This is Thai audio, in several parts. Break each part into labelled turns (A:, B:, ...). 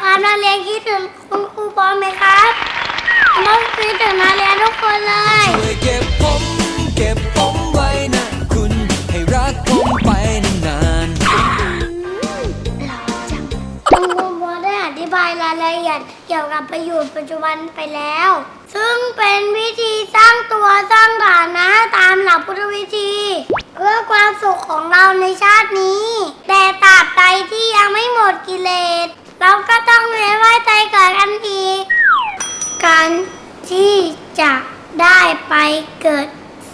A: ครับนักเรียนคิดถึงคุณครูปอลไหมครับต้องคิดถึงนักเรียนทุกคนเลย
B: ช่วยเก็บผมเก็บผมไว้นะคุณ ให้รักผมไปนาน
A: คุณครูปอลได้อธิบายรายละเอียดเกี่ยวกับประโยชน์ปัจจุบันไปแล้ว ซึ่งเป็นวิธีสร้างตัวสร้างฐานะตามหลักพุทธวิธีเพื่อความสุขของเราในชาตินี้ แต่ตราบใดที่ยังไม่หมดกิเลส เราก็ต้องเวียนว่ายตายเกิดกันอีการที่จะได้ไปเกิด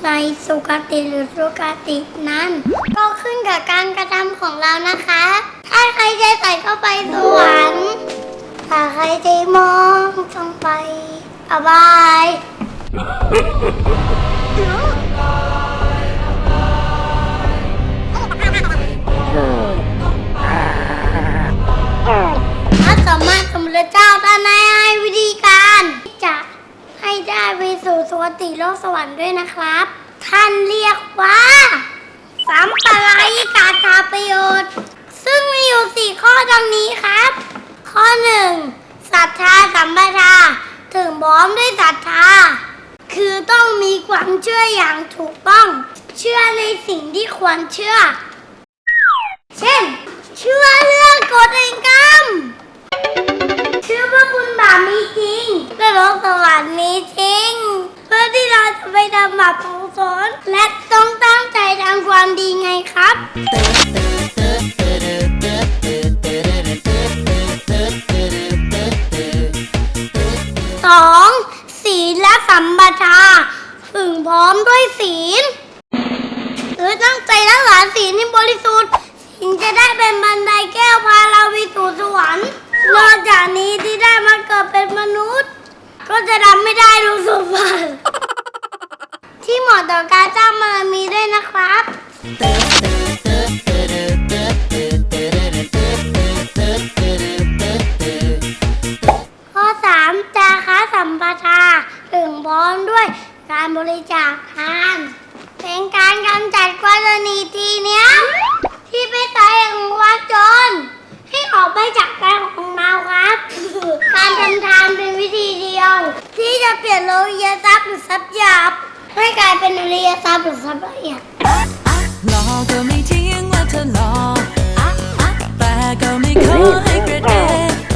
A: ในสุคติหรือสุคตินั้น ก็ขึ้นกับการกระทำของเรานะคะ ถ้าใครใจใส่เข้าไปสวรรค์ถ้าใครใจมองต้องไปอบาย สู่โลกสวรรค์ด้วยนะครับ ท่านเรียกว่าสัมปรายกาธาประโยชน์ ซึ่งมีอยู่สี่ข้อดังนี้ครับ ข้อหนึ่งศรัทธาสัมปทาถึงพร้อมด้วยศรัทธา คือต้องมีความเชื่ออย่างถูกต้อง เชื่อในสิ่งที่ควรเชื่อ เช่น เชื่อเรื่องกฎแห่งกรรม เชื่อว่าบุญบาปมีจริงและโลกสวรรค์ จะไปทำบาปกุศลและต้องตั้งใจทำความดีไงครับ สองศีลและสัมปทาถึงพร้อมด้วยศีลหรือตั้งใจรักษาศีลให้บริสุทธิ์ศีลจะได้เป็นบันไดแก้วพาเราไปสู่สวรรค์นอกจากนี้ที่ได้มาเกิดเป็นมนุษย์ ก็จะทำไม่ได้รู้สมบัติ ที่เหมาะต่อการสร้างบารมีด้วยนะครับข้อ3จาคะสัมปทาถึงพร้อมด้วยการบริจาคทาน เป็นการกำจัดกรณีทีเนี้ยที่เป็นสาเตุของควาจน ให้ออกไปจากใจของเราครับ การทำทานเป็นวิธีเดียว ที่จะเปลี่ยนโลหิตทรัพย์หรือทรัพย์หยาบ ให้กลายเป็นอริยทรัพย์หรือทรัพย์ละเอียด
B: ๆหล่อก็ไม่เที่ยงว่าเธอหล่ออะอะแต่ก็ไม่ขอให้กระเดะ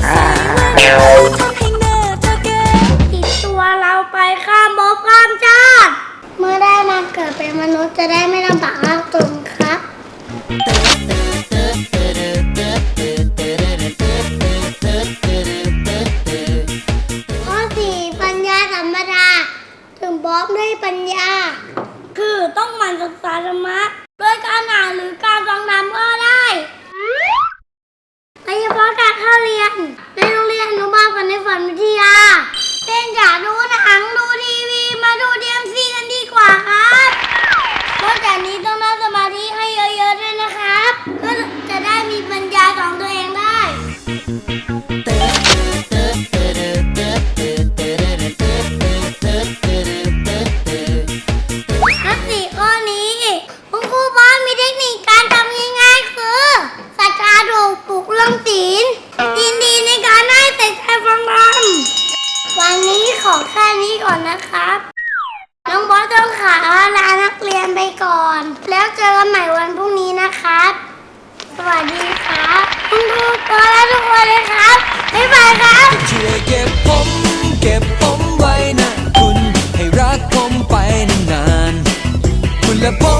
B: ใส่แว่นตาทำให้หน้าเธอแก่
A: ติดตัวเราไปข้ามภพข้ามชาติ เมื่อได้มาเกิดเป็นมนุษย์จะได้ไม่ลำบากยากจนครับ การศึกษาธรรมะ โดยการอ่านหรือการฟังธรรมก็ ก่อน แล้วเจอกันใหม่วันพรุ่งนี้นะครับ สวัสดีครับคุณครูบอและทุกคนเลยครับ บ๊ายบายครับ
B: ช่วยเก็บผมเก็บผมไว้นะ คุณให้รักผมไปนานๆคุณและผม